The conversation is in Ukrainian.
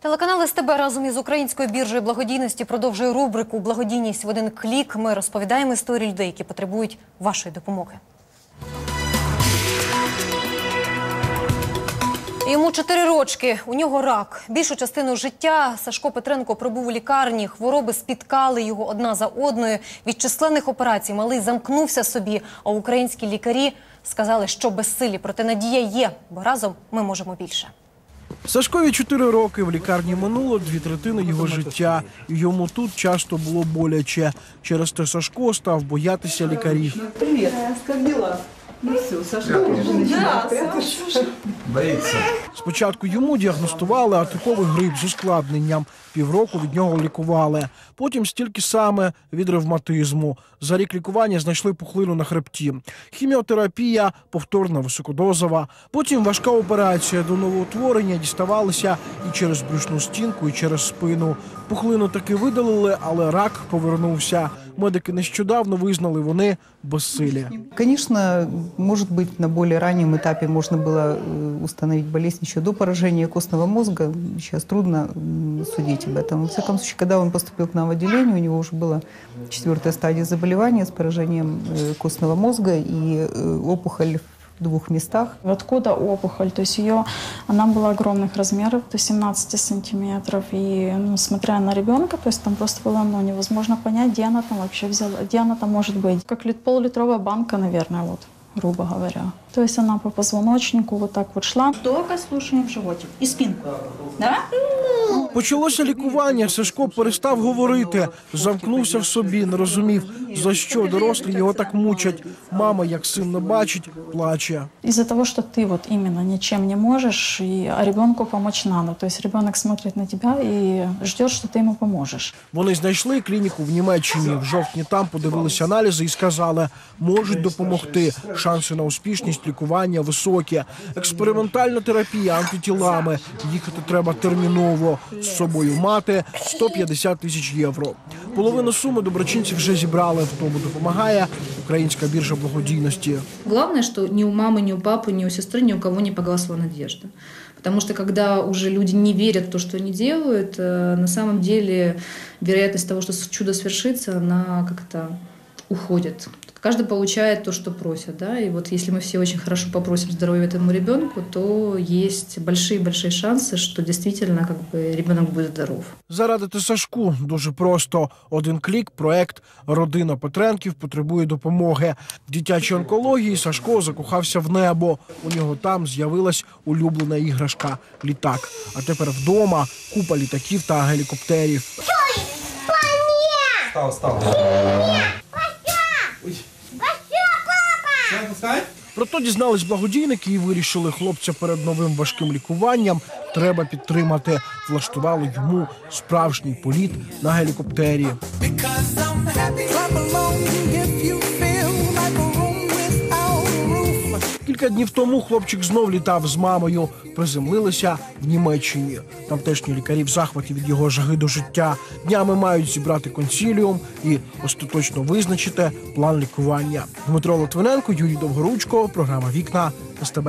Телеканал СТБ разом із українською біржею благодійності продовжує рубрику Благодійність в один клік. Ми розповідаємо історії людей, які потребують вашої допомоги. Йому чотири рочки. У нього рак. Більшу частину життя Сашко Петренко пробув у лікарні. Хвороби спіткали його одна за одною. Від численних операцій малий замкнувся собі. А українські лікарі сказали, що безсилі, проте надія є, бо разом ми можемо більше. Сашкові 4 роки в лікарні минуло дві третини його життя. Йому тут часто було боляче. Через те Сашко став боятися лікарів. Привіт, як дела? Ну все, Сашка прятаться. Спочатку йому діагностували атиковий грип з ускладненням. Півроку від нього лікували. Потім стільки саме від ревматизму. За рік лікування знайшли пухлину на хребті. Хіміотерапія, повторна високодозова. Потім важка операція до новоутворення діставалися і через брюшну стінку, і через спину. Пухлину таки видалили, але рак повернувся Медики нещодавно визнали вони безсилі. Конечно, может быть, на более раннем этапе можно было э, установить болезнь еще до поражения костного мозга. Сейчас трудно м, судить об этом. Во всяком случае, когда он поступил к нам в отделение, у него уже была четвертая стадия заболевания с поражением э, костного мозга и э, опухоль в двух местах. Откуда опухоль? То есть ее, она была огромных размеров, до 17 сантиметров. И ну, смотря на ребенка, то есть там просто было ну, невозможно понять, где она там вообще взяла, где она там может быть. Как лит, пол-литровая банка, наверное, вот, грубо говоря. То есть она по позвоночнику вот так вот шла. Только слушаем в животик и спинку. Да? Почалося лікування. Сашко перестав говорити, замкнувся в собі, не розумів, за що дорослі його так мучать. Мама, як син не бачить, плаче. Из-за того, что ты вот именно ничем не можешь, и, а ребенку помочь надо. То есть ребенок смотрит на тебя и ждет, что ты ему поможешь. Вони знайшли клініку в Німеччині. В жовтні там подивилися аналізи і сказали, можуть допомогти. Шанси на успішність лікування високі. Експериментальна терапія антитілами. Їхати треба терміново. З собою мати 150 тисяч євро. Половину суми доброчинці вже зібрали. В тому допомагає українська біржа благодійності. Главное, что ни у мамы, ни у папы, ни у сестры, ни у кого не погасла надежда. Потому что когда уже люди не верят в то, что они делают, э, на самом деле вероятность того, что чудо свершится, она как-то уходит. Каждый получает то, что просит, да, и вот если мы все очень хорошо попросим здоровья этому ребенку, то есть большие-большие шансы, что действительно как бы ребенок будет здоров. Зарадити Сашку дуже просто. Один клік, проект Родина Петренків потребує допомоги. В дитячій онкології Сашко закохався в небо. У нього там з'явилась улюблена іграшка літак. А тепер вдома купа літаків та гелікоптерів. Встал, встал. Ой. Прото дізнались благодійники і вирішили хлопця перед новим важким лікуванням. Треба підтримати. Влаштували йому справжній політ на гелікоптері. Кілька днів тому хлопчик знов літав з мамою. Приземлилися в Німеччині. Тамтешні лікарі в захваті від його жаги до життя. Днями мають зібрати консіліум і остаточно визначити план лікування. Дмитро Литвиненко, Юрій Довгоручко, програма Вікна СТБ.